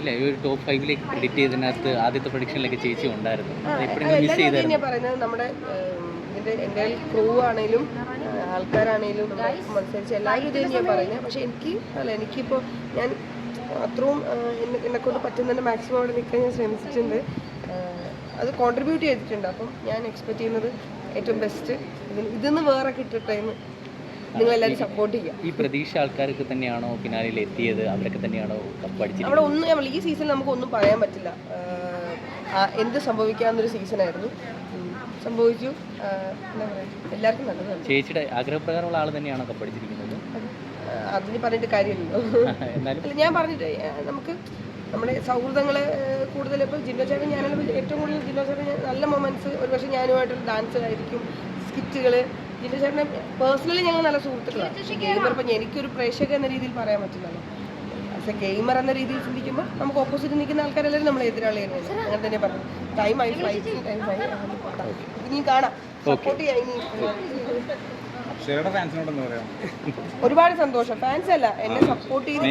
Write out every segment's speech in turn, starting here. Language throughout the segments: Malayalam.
ഇല്ല ഒരു ടോപ്പ് ഫൈവിലേക്ക് ക്രെഡിറ്റ് ചെയ്തതിനകത്ത് ആദ്യത്തെ പ്രൊഡിക്ഷനിലൊക്കെ ചേച്ചി ഉണ്ടായിരുന്നു. എപ്പോഴെങ്കിലും മിസ് ചെയ്തായിരുന്നു. പറയുന്നത്. നമ്മുടെ എന്റെ ക്രൂ ആണേലും ആ, ആൾക്കാരാണേലും മത്സരിച്ച് എല്ലാവരും ഇത് ഞാൻ പറയുന്നത്. പക്ഷെ എനിക്ക് അല്ല എനിക്കിപ്പോൾ ഞാൻ അത്രയും എന്നെ കൊണ്ട് പറ്റുന്നതിന്റെ മാക്സിമം അവിടെ നിൽക്കാൻ ഞാൻ ശ്രമിച്ചിട്ടുണ്ട്. അത് കോൺട്രിബ്യൂട്ട് ചെയ്തിട്ടുണ്ട്. അപ്പം ഞാൻ എക്സ്പെക്ട് ചെയ്യുന്നത് ഏറ്റവും ബെസ്റ്റ് ഇതിന് ഇതിന്ന് വേറെ കിട്ടട്ടെ എന്ന് നിങ്ങളെല്ലാവരും സപ്പോർട്ട് ചെയ്യുക ഈ പ്രതീക്ഷ ആൾക്കാർക്ക് തന്നെയാണോ ഫിനാലിൽ എത്തിയത് അവരൊക്കെ തന്നെയാണോ കപ്പടിച്ചിരിക്കുന്നത് അവിടെ ഒന്നും നമ്മൾ ഈ സീസണിൽ നമുക്ക് ഒന്നും പറയാൻ പറ്റില്ല. എന്ത് സംഭവിക്കാവുന്നൊരു സീസണായിരുന്നു. സംഭവിച്ചു. എല്ലാവർക്കും നല്ലതാണ്. ചേച്ചിയുടെ ആഗ്രഹപ്രകാരമുള്ള ആൾ തന്നെയാണോ കപ്പടിച്ചിരിക്കുന്നത് അതിന് പറഞ്ഞിട്ട് കാര്യമില്ലല്ലോ. ഞാൻ പറഞ്ഞിട്ട് നമുക്ക് നമ്മുടെ സൗഹൃദങ്ങൾ കൂടുതൽ ഇപ്പോൾ ജിന്നോ ചേട്ടൻ ഏറ്റവും കൂടുതൽ ജിന്നോ ചേട്ടൻ നല്ല മൊമെന്റ്സ് ഒരുപക്ഷെ ഞാനുമായിട്ടുള്ള ഡാൻസ് ആയിരിക്കും. സ്കിറ്റുകൾ ജിന്നോ ചേട്ടനെ പേഴ്സണലി ഞങ്ങൾ നല്ല സുഹൃത്തുക്കളാണ് ഗെയിമർ ഇപ്പം എനിക്കൊരു പ്രേക്ഷക എന്ന രീതിയിൽ പറയാൻ പറ്റില്ലല്ലോ ആസ് എ ഗെയിമർ എന്ന രീതിയിൽ ചിന്തിക്കുമ്പോൾ നമുക്ക് ഓപ്പോസിറ്റ് നിൽക്കുന്ന ആൾക്കാരെല്ലാവരും നമ്മളെ എതിരാളിയാണ് അങ്ങനെ തന്നെ പറഞ്ഞു. ടൈം ആയി ഫ്ലൈറ്റ് ടൈം ആയി. ഇനി കാണാം. സപ്പോർട്ട് ചെയ്യാം ഇനി. ഒരുപാട് സന്തോഷം. ഫാൻസ് അല്ല എന്നെ സപ്പോർട്ട് ചെയ്ത്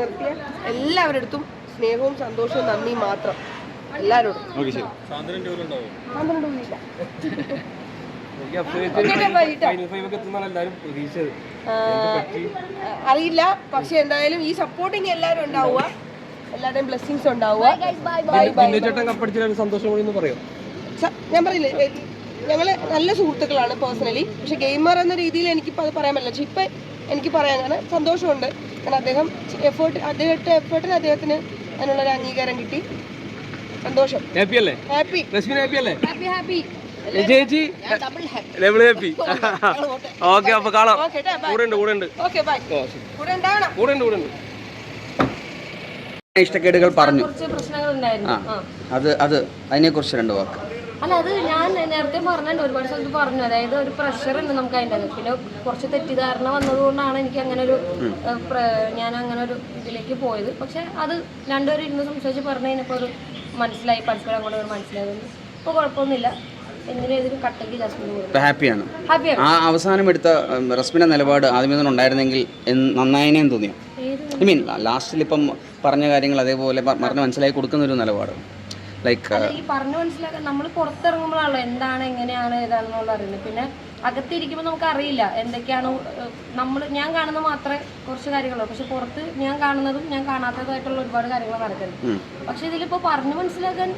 നിർത്തിയ എല്ലാവരടുത്തും സ്നേഹവും സന്തോഷവും നന്ദിയും മാത്രം. എല്ലാവരോടും. അറിയില്ല. പക്ഷെ എന്തായാലും ഈ സപ്പോർട്ടിങ് എല്ലാവരും ഉണ്ടാവുക. എല്ലാവരുടെയും ബ്ലെസ്സിങ്സ് ഉണ്ടാവുക. ഞാൻ പറയില്ലേ ഞങ്ങൾ നല്ല സുഹൃത്തുക്കളാണ് പേഴ്സണലി പക്ഷെ ഗെയിമർ എന്ന രീതിയിൽ എനിക്കിപ്പോൾ അത് പറയാൻ പറ്റില്ല. പക്ഷെ ഇപ്പം എനിക്ക് പറയാൻ കാരണം സന്തോഷമുണ്ട്. കാരണം അദ്ദേഹം എഫേർട്ട് അദ്ദേഹത്തെ എഫേർട്ടിന് അദ്ദേഹത്തിന് അതിനുള്ളൊരു അംഗീകാരം കിട്ടി. സന്തോഷം. ഹാപ്പി അല്ലേ? ഹാപ്പി റസ്മിൻ ഹാപ്പി അല്ലേ? ഹാപ്പി ഹാപ്പി ചേച്ചി ഡബിൾ ഹാപ്പി. ഓക്കെ അപ്പൊ കാണാം. കൂടെ ഉണ്ട് കൂടെ ഉണ്ട്. ബൈ. കൂടെ ഉണ്ട് കൂടെ ഉണ്ട്. ഇഷ്ടക്കേടുകൾ പറഞ്ഞു. അത് അത് അതിനെ കുറിച്ച് രണ്ട് വാക്ക്. അല്ല അത് ഞാൻ നേരത്തെ പറഞ്ഞിട്ടുണ്ട് ഒരുപാട് സ്ഥലത്ത് പറഞ്ഞു. അതായത് ഒരു പ്രഷർ ഉണ്ട് നമുക്ക് അതിന്റെ പിന്നെ കുറച്ച് തെറ്റിദ്ധാരണ വന്നതുകൊണ്ടാണ് എനിക്ക് അങ്ങനെ ഒരു ഞാൻ അങ്ങനെ ഒരു ഇതിലേക്ക് പോയത്. പക്ഷെ അത് രണ്ടുപേരും ഇരുന്ന് സംസാരിച്ച് പറഞ്ഞു കഴിഞ്ഞപ്പോൾ ഒരു മനസ്സിലായി പരസ്പരം അങ്ങോട്ട് ഒരു മനസ്സിലായതുകൊണ്ട് ഇപ്പോൾ കുഴപ്പമൊന്നുമില്ല. ഹാപ്പിയാണ്. ആ അവസാനം എടുത്ത റസ്മിന്റെ നിലപാട് ആദ്യമേ തന്നെ ഉണ്ടായിരുന്നെങ്കിൽ എന്ന് തോന്നിയ? ഐ മീൻ ലാസ്റ്റിൽ ഇപ്പം പറഞ്ഞ കാര്യങ്ങൾ അതേപോലെ പറഞ്ഞ് മനസ്സിലാക്കി കൊടുക്കുന്ന ഒരു നിലപാട് ലൈക്ക് ഈ പറഞ്ഞു മനസ്സിലാക്കാൻ നമ്മൾ പുറത്തിറങ്ങുമ്പോഴാണല്ലോ എന്താണ് എങ്ങനെയാണ് ഏതാണെന്നുള്ള അറിയുന്നത്. പിന്നെ അകത്തിരിക്കുമ്പോൾ നമുക്ക് അറിയില്ല എന്തൊക്കെയാണ് നമ്മൾ ഞാൻ കാണുന്ന മാത്രമേ കുറച്ച് കാര്യങ്ങളോ പക്ഷെ പുറത്ത് ഞാൻ കാണുന്നതും ഞാൻ കാണാത്തതായിട്ടുള്ള ഒരുപാട് കാര്യങ്ങൾ നടക്കുന്നത് പക്ഷെ ഇതിലിപ്പോൾ പറഞ്ഞു മനസ്സിലാക്കാൻ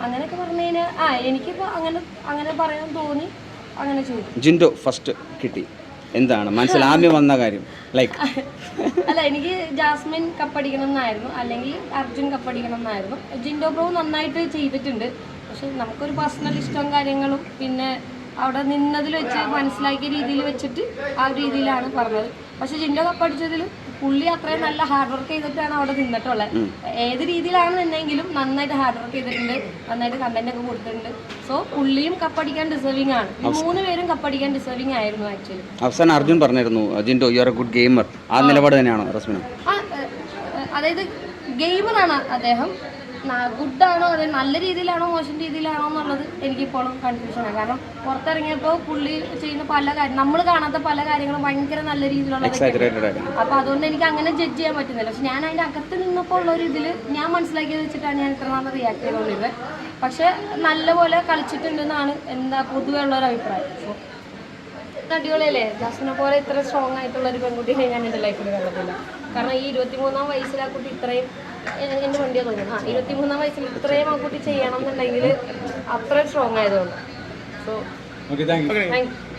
അങ്ങനെയൊക്കെ പറഞ്ഞു കഴിഞ്ഞാൽ ആ എനിക്കിപ്പോൾ അങ്ങനെ അങ്ങനെ പറയാൻ തോന്നി അങ്ങനെ ചെയ്തു ജിൻഡോ ഫസ്റ്റ് കിട്ടി. എന്താണ്? മനസ്സിൽ ആദ്യം വന്ന കാര്യം ലൈക്ക് അല്ല എനിക്ക് ജാസ്മിൻ കപ്പടിക്കണം എന്നായിരുന്നു അല്ലെങ്കിൽ അർജുൻ കപ്പടിക്കണം എന്നായിരുന്നു ജിൻഡോ ബ്രോ നന്നായിട്ട് ചെയ്തിട്ടുണ്ട്. പക്ഷെ നമുക്കൊരു പേഴ്സണൽ ഇഷ്ടവും കാര്യങ്ങളും പിന്നെ അവിടെ നിന്നതിൽ വെച്ച് മനസ്സിലാക്കിയ രീതിയിൽ വെച്ചിട്ട് ആ രീതിയിലാണ് പറഞ്ഞത്. പക്ഷെ ജിൻഡോ കപ്പടിച്ചതിൽ പുള്ളി അത്രയും നല്ല ഹാർഡ് വർക്ക് ചെയ്തിട്ടാണ് അവിടെ നിന്നിട്ടുള്ളത്. ഏത് രീതിയിലാണ് നിന്നെങ്കിലും നന്നായിട്ട് ഹാർഡ് വർക്ക് ചെയ്തിട്ടുണ്ട്. നന്നായിട്ട് കണ്ടന്റ് ഒക്കെ കൊടുത്തിട്ടുണ്ട്. സോ പുള്ളിയും കപ്പടിക്കാൻ ഡിസേർവിംഗ് ആണ്. ഈ മൂന്ന് പേരും കപ്പടിക്കാൻ ഡിസേർവിംഗ് ആയിരുന്നു ആക്ച്വലി അവസാനം അർജുൻ പറഞ്ഞിരുന്നു Jinto you are a good gamer ആ നിലപാട് തന്നെയാണോ റസ്മിന? അതായത് ഗെയിമറാണ് അദ്ദേഹം. ഗുഡാണോ അതെ നല്ല രീതിയിലാണോ മോശം രീതിയിലാണോ എന്നുള്ളത് എനിക്കിപ്പോഴും കൺഫ്യൂഷനാണ് കാരണം പുറത്തിറങ്ങിയപ്പോൾ പുള്ളി ചെയ്യുന്ന പല കാര്യം നമ്മൾ കാണാത്ത പല കാര്യങ്ങളും ഭയങ്കര നല്ല രീതിയിലുള്ള അപ്പൊ അതുകൊണ്ട് എനിക്ക് അങ്ങനെ ജഡ്ജ് ചെയ്യാൻ പറ്റുന്നില്ല. പക്ഷെ ഞാൻ അതിന്റെ അകത്ത് നിന്നപ്പോൾ ഉള്ള ഒരു ഇതിൽ ഞാൻ മനസ്സിലാക്കിയത് വെച്ചിട്ടാണ് ഞാൻ ഇത്ര നാളെ റിയാക്ട് ചെയ്തുകൊണ്ടിരുന്നത് പക്ഷെ നല്ലപോലെ കളിച്ചിട്ടുണ്ടെന്നാണ് എന്താ പൊതുവെ ഉള്ള ഒരു അഭിപ്രായം. അടിപൊളിയല്ലേ? ജാസ്മിനെ പോലെ ഇത്ര സ്ട്രോങ് ആയിട്ടുള്ള ഒരു പെൺകുട്ടിയെ ഞാൻ എന്റെ ലൈഫിൽ കണ്ടിട്ടില്ല. കാരണം ഈ ഇരുപത്തിമൂന്നാം വയസ്സിൽ ആ കുട്ടി ഇത്രയും എന്റെ വണ്ടിയാ തോന്നുന്നു ആ ഇരുപത്തിമൂന്നാം വയസ്സിൽ ഇത്രയും ആ കുട്ടി ചെയ്യണം എന്നുണ്ടെങ്കിൽ അത്രയും സ്ട്രോങ് ആയതുകൊണ്ട്. So thank you